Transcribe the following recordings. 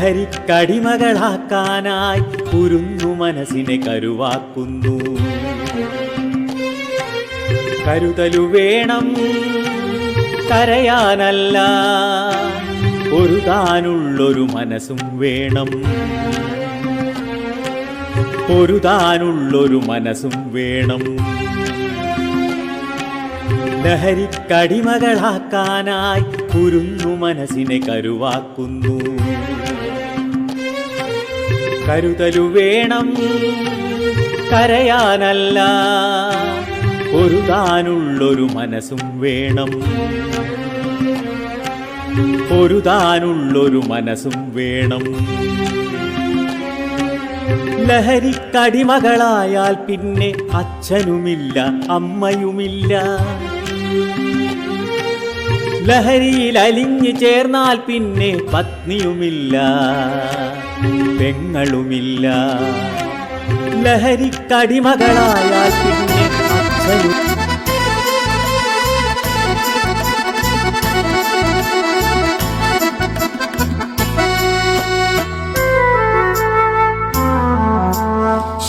ലഹരിക്കടിമകളാക്കാനായി കുരുന്നു മനസ്സിനെ കരുവാക്കുന്നു. കരുതലു വേണം കരയാനല്ല ഒരു താനുള്ളൊരു മനസ്സും വേണം. ഒരു താനുള്ളൊരു മനസ്സും വേണം. ലഹരിക്കടിമകളാക്കാനായി കുരുന്നു മനസ്സിനെ കരുവാക്കുന്നു. കരുതലു വേണം. കരയാനല്ല. ഒരു താനുള്ളൊരു മനസ്സും വേണം. ഒരു താനുള്ളൊരു മനസ്സും വേണം. ലഹരിക്കടിമകളായാൽ പിന്നെ അച്ഛനുമില്ല അമ്മയുമില്ല. ലഹരിയിൽ അലിഞ്ഞു ചേർന്നാൽ പിന്നെ പത്നിയുമില്ല പെങ്ങളുമില്ല. ലഹരിക്കടിമകളായാൽ പിന്നെ അച്ഛനും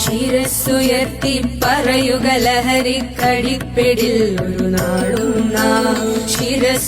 ശിരസ്സുയർത്തി പറയുക ലഹരി കടിപ്പിടിൽ ഒരു നാടും നാം.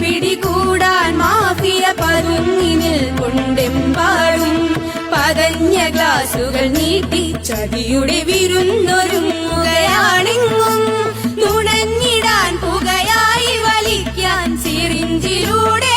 പിടികൂടാൻ മാഫിയ പതുങ്ങിനിൽ കൊണ്ടെമ്പാടും. പതഞ്ഞ ഗ്ലാസുകൾ നീട്ടി ചതിയുടെ വിരുന്നൊരുങ്ങുകയാണെങ്ങും. നുണഞ്ഞിടാൻ പുകയായി വലിക്കാൻ സിറിഞ്ചിലൂടെ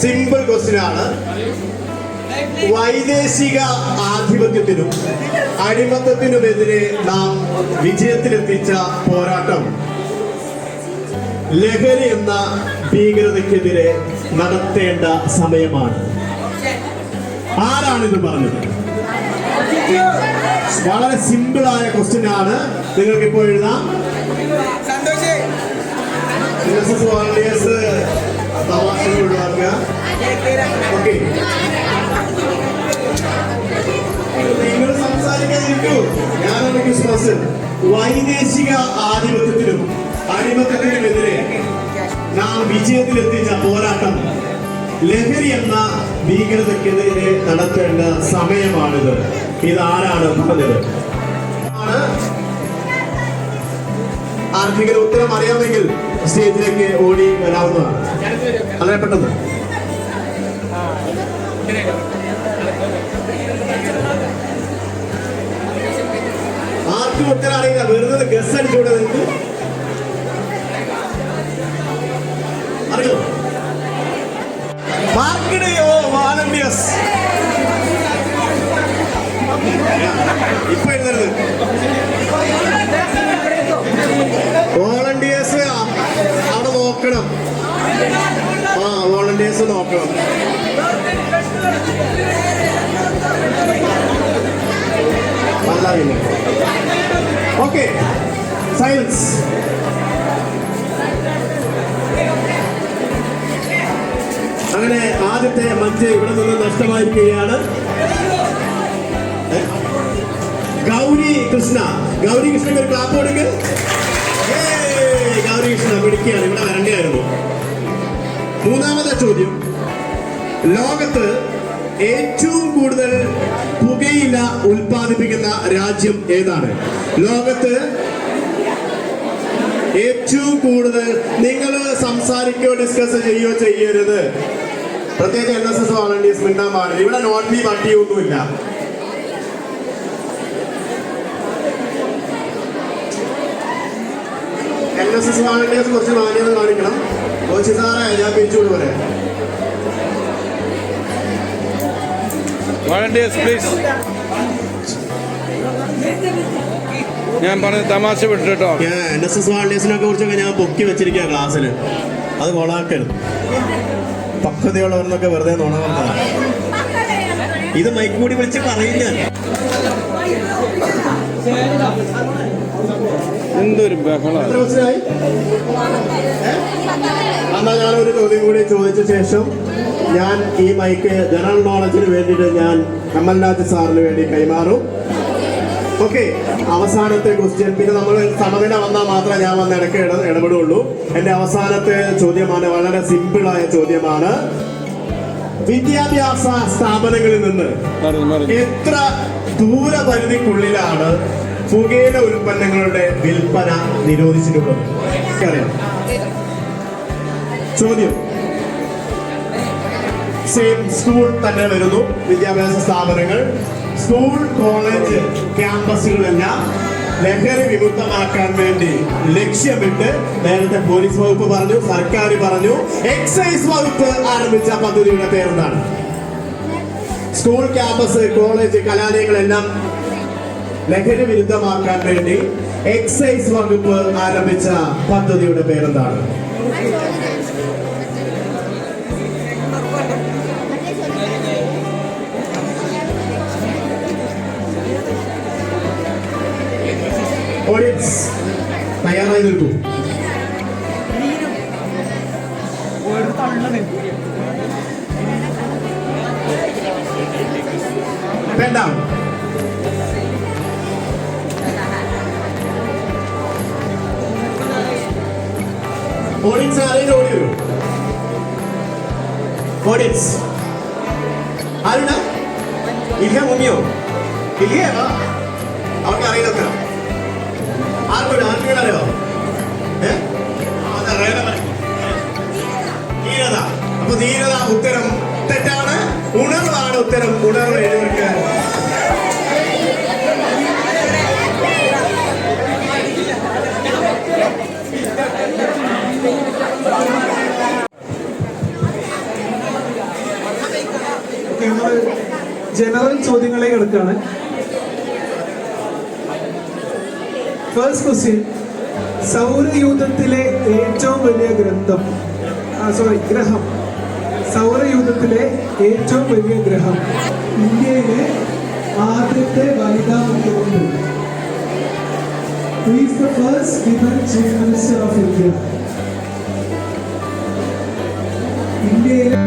സിമ്പിൾ ക്വസ്റ്റ്യൻ ആണ്. വൈദേശിക ആധിപത്യത്തിനും അടിമത്തത്തിനുമെതിരെ നാം വിജയത്തിലെത്തിച്ച പോരാട്ടം. ലഹരി എന്ന ഭീകരതയ്ക്കെതിരെ നടത്തേണ്ട സമയമാണ്. ആരാണിത് പറഞ്ഞത്? വളരെ സിമ്പിൾ ആയ ക്വസ്റ്റ്യൻ ആണ്. നിങ്ങൾക്ക് ഇപ്പോൾ എഴുതാം വൈദേശിക ആധിപത്യത്തിനും അടിമത്തത്തിനുമെതിരെ നാം വിജയത്തിലെത്തിച്ച പോരാട്ടം. ലഹരി എന്ന ഭീകരതയ്ക്കെതിരെ നടത്തേണ്ട സമയമാണിത്. ഇതാരാണ് പറഞ്ഞത്? ആർക്കെങ്കിലും ഉത്തരം അറിയാമെങ്കിൽ സ്റ്റേജിലേക്ക് ഓടി വരാവുന്നതാണ്. വളരെ പെട്ടെന്ന്. ആർക്കും ഉത്തരം അറിയില്ല. വെറുതെ ഗസ് അടിച്ചുകൂടെ നിങ്ങൾക്ക് അറിയോ? മാർക്കിടയോ വാലണ്ടിയേഴ്സ് ഇപ്പൊ എഴുതരുത്. വോളണ്ടിയേഴ്സ് നോക്കണം ഓക്കെ സയൻസ് അങ്ങനെ ആദ്യത്തെ മഞ്ച് ഇവിടെ നിന്ന് നഷ്ടമായിരിക്കുകയാണ്. ഗൗരി കൃഷ്ണ. ഗൗരി കൃഷ്ണക്ക് ഒരു ക്ലാപ്പ് ഗൗരി കൃഷ്ണ പിടിക്കുകയാണ് ലോകത്ത് ഏറ്റവും കൂടുതൽ പുകയില ഉൽപ്പാദിപ്പിക്കുന്ന രാജ്യം ഏതാണ്? ലോകത്ത് ഏറ്റവും കൂടുതൽ നിങ്ങൾ സംസാരിക്കുകയോ ഡിസ്കസ് ചെയ്യുകയോ ചെയ്യരുത്. പ്രത്യേകിച്ച് എൻ എസ് എസ് വോളണ്ടിയേഴ്സ് മിണ്ടാൻ പാടില്ല. ഇവിടെ നോട്ട് ബി വട്ടിയൊന്നുമില്ല എൻ എസ് എസ് വോളണ്ടിയേഴ്സ് കുറച്ച് മാന്യത കാണിക്കണം. കോച്ചി സാറേ ഞാൻ പിരിച്ചുകൊണ്ട് പറയാം വോളണ്ടിയേഴ്സ് പ്ലീസ് ഞാൻ പറഞ്ഞ തമാശ വിട്ടു കേട്ടോ ഞാൻ എൻ എസ് എസ് വളണ്ടിയേഴ്സിനെ കുറിച്ചൊക്കെ ഞാൻ പൊക്കി വെച്ചിരിക്കുക ക്ലാസ്സിൽ അത് കൊളാക്കരുത്. പക്വതയുള്ളവർന്നൊക്കെ വെറുതെ നുണ ഇത് മൈക്ക് കൂടി വിളിച്ച് പറയില്ല എന്തൊരു ബഹളം. എന്നാ ഞാനൊരു ചോദ്യം കൂടി ചോദിച്ച ശേഷം ഞാൻ ഈ മൈക്ക് ജനറൽ നോളജിന് വേണ്ടിയിട്ട് ഞാൻ കമൽനാഥ് സാറിന് വേണ്ടി കൈമാറും. ഓക്കെ അവസാനത്തെ ക്വസ്റ്റ്യൻ പിന്നെ നമ്മൾ സമനില വന്നാൽ മാത്രമേ ഞാൻ വന്ന് ഇടയ്ക്ക് ഇട ഇടപെടുള്ളൂ എന്റെ അവസാനത്തെ ചോദ്യമാണ് വളരെ സിമ്പിളായ ചോദ്യമാണ്. വിദ്യാഭ്യാസ സ്ഥാപനങ്ങളിൽ നിന്ന് എത്ര ദൂരപരിധിക്കുള്ളിലാണ് പുകയില ഉൽപ്പന്നങ്ങളുടെ വിൽപ്പന നിരോധിച്ചിട്ടുള്ളത്? ചോദ്യം. സെയിം സ്കൂൾ തന്നെ വരുന്നു. വിദ്യാഭ്യാസ സ്ഥാപനങ്ങൾ സ്കൂൾ കോളേജ് ക്യാമ്പസുകളെല്ലാം ലഹരി വിമുക്തമാക്കാൻ വേണ്ടി ലക്ഷ്യമിട്ട് നേരത്തെ പോലീസ് വകുപ്പ് പറഞ്ഞു സർക്കാർ പറഞ്ഞു എക്സൈസ് വകുപ്പ് ആരംഭിച്ച പദ്ധതിയുടെ പേരെന്താണ്? സ്കൂൾ ക്യാമ്പസ് കോളേജ് കലാലയങ്ങളെല്ലാം ലഹരി വിരുദ്ധമാക്കാൻ വേണ്ടി എക്സൈസ് വകുപ്പ് ആരംഭിച്ച പദ്ധതിയുടെ പേരെന്താണ്? ഓഡിയൻസ് തയ്യാറായി നിൽക്കൂ. വേണ്ട. ഓഡിയൻസ് ആരെങ്കിലും ഓടി വരും. ഓഡിയൻസ് ആരുണ്ട ഇല്ല മുങ്ങിയോ ഇല്ലേ വാ അവർക്ക് അറിയില്ല ആർക്കും ആർക്കും അറിയോ ഏ? ആ, അതാ, റേന പറയും. ധീരത. അപ്പൊ ധീരത ഉത്തരം തെറ്റാണ്. ഉണർവാണ് ഉത്തരം. ഉണർവ് എഴുതിവെക്കാൻ ജനറൽ ചോദ്യങ്ങളെ എടുക്കുകയാണ്. ഫസ്റ്റ് ക്വസ്റ്റ്യൻ സൗരയൂഥത്തിലെ ഏറ്റവും വലിയ ഗ്രന്ഥം സോറി ഗ്രഹം സൗരയൂഥത്തിലെ ഏറ്റവും വലിയ ഗ്രഹം ഇന്ത്യയിലെ ആദ്യത്തെ വനിതാ മുഖ്യമന്ത്രി Who is the first women chief minister of India? ഇന്ത്യയിലെ